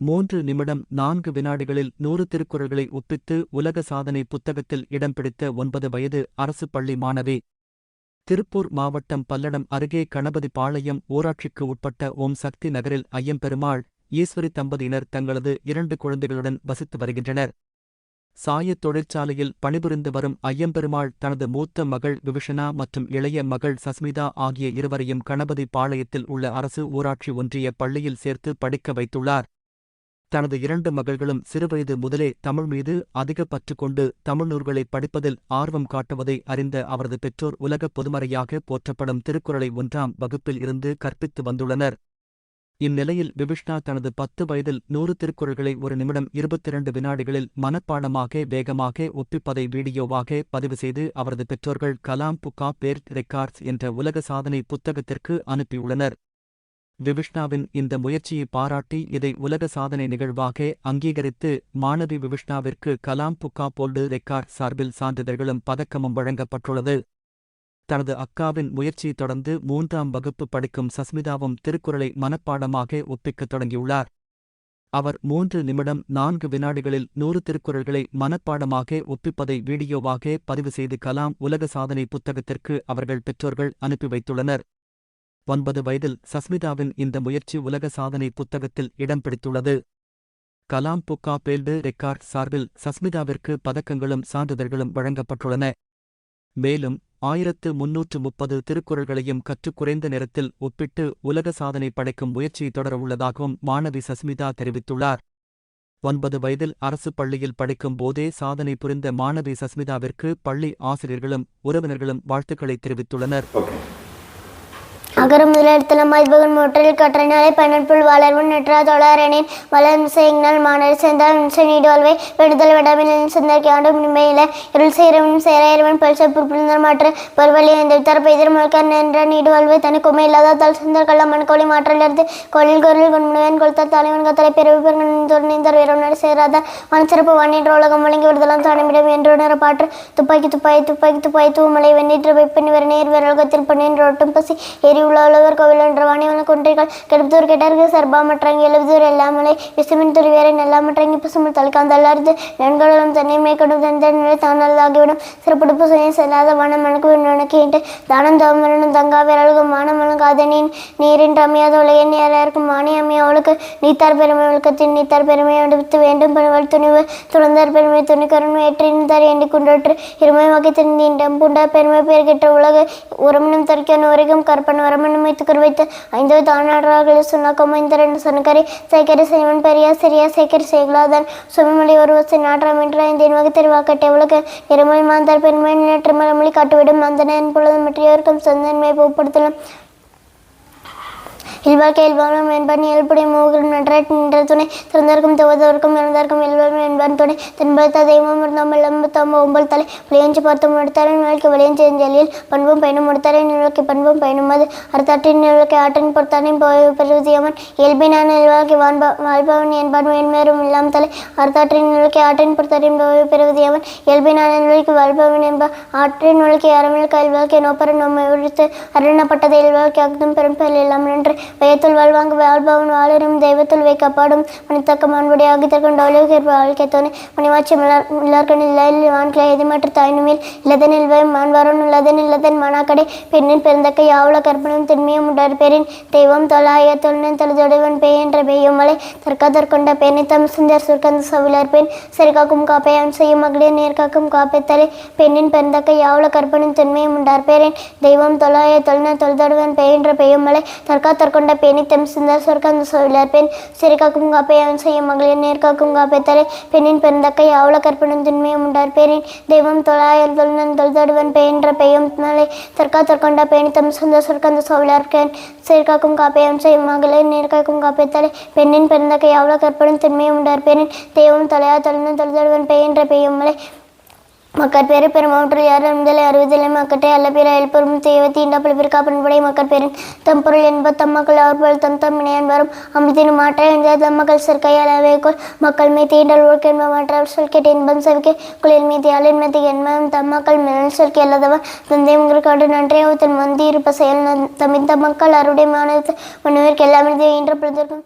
மூன்று நிமிடம் நான்கு வினாடிகளில் நூறு திருக்குறள்களை ஒப்பித்து உலக சாதனை புத்தகத்தில் இடம் பிடித்த ஒன்பது வயது அரசு பள்ளி மாணவி. திருப்பூர் மாவட்டம் பல்லடம் அருகே கணபதி பாளையம் ஊராட்சிக்கு உட்பட்ட ஓம் சக்தி நகரில் ஐயம்பெருமாள் ஈஸ்வரி தம்பதியினர் தங்களது இரண்டு குழந்தைகளுடன் வசித்து வருகின்றனர். சாயத் தொழிற்சாலையில் பணிபுரிந்து வரும் ஐயம்பெருமாள் தனது மூத்த மகள் விபிஷனா மற்றும் இளைய மகள் சஸ்மிதா ஆகிய இருவரையும் கணபதி பாளையத்தில் உள்ள அரசு ஊராட்சி ஒன்றிய பள்ளியில் சேர்த்து படிக்க வைத்துள்ளார். தனது இரண்டு மகள்களும் சிறுவயது முதலே தமிழ் மீது அதிக பற்று கொண்டு தமிழ் நூல்களை படிப்பதில் ஆர்வம் காட்டுவதை அறிந்த அவரது பெற்றோர் உலகப் பொதுமறையாக போற்றப்படும் திருக்குறளை ஒன்றாம் வகுப்பில் இருந்து கற்பித்து வந்துள்ளனர். இந்நிலையில் விபிஷ்ணா தனது பத்து வயதில் நூறு திருக்குறள்களை ஒரு நிமிடம் இருபத்திரண்டு வினாடிகளில் மனப்பாடமாக வேகமாக ஒப்பிப்பதை வீடியோவாக பதிவு செய்து அவரது பெற்றோர்கள் கலாம் புக்கா பேர்ட் ரெக்கார்ட்ஸ் என்ற உலக சாதனை புத்தகத்திற்கு அனுப்பியுள்ளனர். விவிஷ்ணாவின் இந்த முயற்சியை பாராட்டி இதை உலக சாதனை நிகழ்வாக அங்கீகரித்து மாணவி விவிஷ்ணாவிற்கு கலாம் புக்கா போல்டு ரெக்கார்ட் சார்பில் சான்றிதழ்களும் பதக்கமும் வழங்கப்பட்டுள்ளது. தனது அக்காவின் முயற்சியை தொடர்ந்து மூன்றாம் வகுப்பு படிக்கும் சஸ்மிதாவும் திருக்குறளை மனப்பாடமாக ஒப்பிக்கத் தொடங்கியுள்ளார். அவர் மூன்று நிமிடம் நான்கு வினாடிகளில் நூறு திருக்குறள்களை மனப்பாடமாக ஒப்பிப்பதை வீடியோவாக பதிவு செய்து கலாம் உலக சாதனை புத்தகத்திற்கு அவர்கள் பெற்றோர்கள் அனுப்பி வைத்துள்ளனர். ஒன்பது வயதில் சஸ்மிதாவின் இந்த முயற்சி உலக சாதனை புத்தகத்தில் இடம் பிடித்துள்ளது. கலாம் புக்கா பேல்டு ரெக்கார்ட் சார்பில் சஸ்மிதாவிற்கு பதக்கங்களும் சான்றிதழ்களும் வழங்கப்பட்டுள்ளன. மேலும் ஆயிரத்து முன்னூற்று முப்பது திருக்குறள்களையும் கற்றுக் குறைந்த நேரத்தில் ஒப்பிட்டு உலக சாதனை படைக்கும் முயற்சியை தொடரவுள்ளதாகவும் மாணவி சஸ்மிதா தெரிவித்துள்ளார். ஒன்பது வயதில் அரசு பள்ளியில் படிக்கும் போதே சாதனை புரிந்த மாணவி சஸ்மிதாவிற்கு பள்ளி ஆசிரியர்களும் உறவினர்களும் வாழ்த்துக்களை தெரிவித்துள்ளனர். அகரம் முதலெழுத்தலம் மதிப்பகன் முற்றில் கற்றனாலே பன்னற்புள் வளர்வன் நெற்றா தொழாரனின் வளர் செய்யினால் மாணர் சேர்ந்தால் நீடுவாழ்வை. விடுதல் விடாமல் சிந்தற்கு ஆண்டும் நிமையில இருள் செய்கிறவன் சேர இறைவன் பல்ச புரிந்தர். மாற்று பொருவழி இந்த தர பெய்தர் முழுக்கார் நின்ற நீடுவல்வை தனக்கு உமை இல்லாத தல் சிந்தர் கள்ள மாற்றல் எடுத்து கொழில் கொரில் கொன்முனைவன் கொடுத்த தலைவன் கத்தலை பிறகு பெருந்தர் வீரனர் சேராத. மனச்சிறப்பு வன்னின்ற உலகம் வழங்கி விடுதலாம் தானமிடம் என்று உணர பாற்று துப்பாக்கி துப்பாய் துப்பாக்கி துப்பாக்கி தூமலை வெண்ணிற்று வைப்பின் வர நேர் விரலகத்தில் பன்னின்று ஒட்டும் பசி எரிவு உள்ள உழவர் கோவில் என்ற வாணிவன குன்றைகள் கெடுப்பதூர் கெட்டருக்கு சர்பாமற்றாங்கி எழுபதூர் எல்லாமலை விசுமின் துளிவேரை நெல்லா பசுமல் தல்காந்த அல்லார்ந்து நன்கடலும் தன்னை மேற்கொண்டும் தந்த நிலை தானல்லாகிவிடும். சிறப்புடுப்பு சுய செல்லாத வனம் மணக்கு நுணக்கிட்டு தானம் தோமரனும் தங்கா விரல்கும் மானம் காதனின் நீரின் ரமையாத உலகின் யாருக்கும் மானி அமையாவளுக்கு நீத்தார் பெருமை ஒழுக்கத்தின் நீத்தார் பெருமையை அடுத்து வேண்டும். பணிவல் துணிவு துறந்தார் பெருமை துணிக்கரன் ஏற்றின் தர் எண்டி குன்றற்று. இருமை வகை திருந்தீண்டம் புண்ட பெருமை பேர் கெட்ட உலக உரமனும் தற்கன் உரைக்கும் கற்பன் வரமனும் வைத்துக்கர் வைத்து ஐந்து தானாடுறார்கள் சுண்ணாக்கம் இந்த ரெண்டு சனக்கரை சேகரி செய்வன் பெரியா சிறியா சேகரி செய்கலாதன் சுமமொழி ஒருவசை நாற்றம் என்ற ஐந்தின் வகை தெரிவாக்கட்டை உலக இருமொழி மாந்தர் பெண்மை நேற்று மரமொழி காட்டுவிடும் மந்தன பொழுது மற்றையோருக்கும் சொந்தன்மை போப்படுத்தலாம். இல்வாழ்க்கை இல்வாழும் என்பான் இயல்புடைய மூகரும் நன்றாய் நின்ற துணை. திறந்தார்க்கும் துவதவர்க்கும் இறந்தார்க்கும் இல்வரும் என்பன் துணை. தென்படுத்த தெய்வம் இருந்தாம் இளம்பு ஒம்பல் தலை. விளையஞ்சு பார்த்து முடித்தாரின் நிலைக்கு விளையஞ்செஞ்சலில் பண்பும் பயணம் முடித்தாரின் நிலைக்கு பண்பும் பயணம் அது. அறுத்தாற்றின் நிலைக்கு ஆற்றின் பொறுத்தாரின் பெருதியவன் இயல்பினான இல்வாழ்க்கை வான்ப வாழ்பவன் என்பான் மேன்மேறும் இல்லாம் தலை. அறுத்தாற்றின் நிலைக்கு ஆற்றின் பொறுத்தாரின் பெருதியவன் இயல்பினான நிலைக்கு வாழ்பவன் என்ப ஆற்றின் நிலைக்கு அறமில் கல்வாழ்க்கை நோப்பர நம்மை உழித்து அருணப்பட்டதை இல்வாழ்க்கை அக்தும் பெரும் பெயர் இல்லாம் என்று பயத்துள் வாழ்வாங்க வாழ்பவன் வாழரும் தெய்வத்தில் வைக்கப்படும். மனிதக்க மாண்புடையாகி தற்கொண்ட உலகிற்கு வாழ்க்கை தோணி. மணிவாட்சி மில்லார்கன் இல்லையில் வான்களை எதிர்மற்ற தாய்னுமில். இல்லதன் இல்வை மான்வாரோன் இல்லதன் இல்லதன் மனாக்கடை. பெண்ணின் பிறந்தக்க யாவுல கற்பனும் திண்மையும் உடற் பெறின். தெய்வம் தொலாய தொழின் தொழுதொடுவன் பெய் என்ற பெய்யும் மலை தற்காதற்கொண்ட பெண்ணை தம் சுந்தர் சுர்க்கந்த சவிலர் பெண். சரிகாக்கும் காப்பை செய்யும் மகளிர் நேர்காக்கும் காப்பைத்தலை பெண்ணின் பிறந்தக்க யாவுல கற்பனும் திண்மையும் உண்டார் பேரின் தெய்வம் தொலாய தொழின தொழுதொடுவன் பெய் என்ற பெய்யும் மலை தற்கா பேணி தெம் சிந்தர் சொர்க்கந்த சோழர் பெண். சிறுகாக்கும் காப்பை அவன் செய்யும் மகளிர் நேர்காக்கும் காப்பை தலை. பெண்ணின் பெருந்தக்கை அவள கற்பனும் திண்மையும் உண்டார். பேரின் தெய்வம் தொழாயல் தொழுநன் தொழுதொடுவன் பெயின்ற பெயும் மலை தற்கா தற்கொண்ட பேணி தம் சொந்த சொர்க்கந்த சோழர் பெண். சிறுகாக்கும் காப்பை அவன் செய்யும் மகளிர் நேர்காக்கும் காப்பை தலை. பெண்ணின் பிறந்தக்கை அவள கற்பனும் திண்மையும் உண்டார். பேரின் தெய்வம் தொலையா தொழுநன் தொழுதொடுவன் பெயின்ற பெய்யும் மலை. மக்கட்பேறு பெருமாவற்றில் யாரும் முதலை அறுபதிலே மக்கட்டை அல்ல பிற எழுப்பெரும் தெய்வத்தி இண்டப்பல் பிற்கா மக்கட்பேரின் தம் பொருள் என்ப தம் மக்கள் அவர்கள் தம் தம் இணையன்பரும் அமித்தின் மாற்ற என்ற தம் மக்கள் சிற்கையால் அவைக்குள் மக்கள் மீ தீண்டல் ஒழுக்கென்ப மாற்ற சொல் கேட்டு இன்பம் செவிக்கு. குளிர் மீதி அலின்மதி என்பதும் தம் மக்கள் மேல் சொல்கி அல்லதவன் தந்தை காட்டு நன்றே. தன் மந்தி இருப்ப செயல் தமிழ்ந்த மக்கள் அருடைய மாநிலத்தில் மனுவிற்கு எல்லாமே இன்று பிரதற்கும்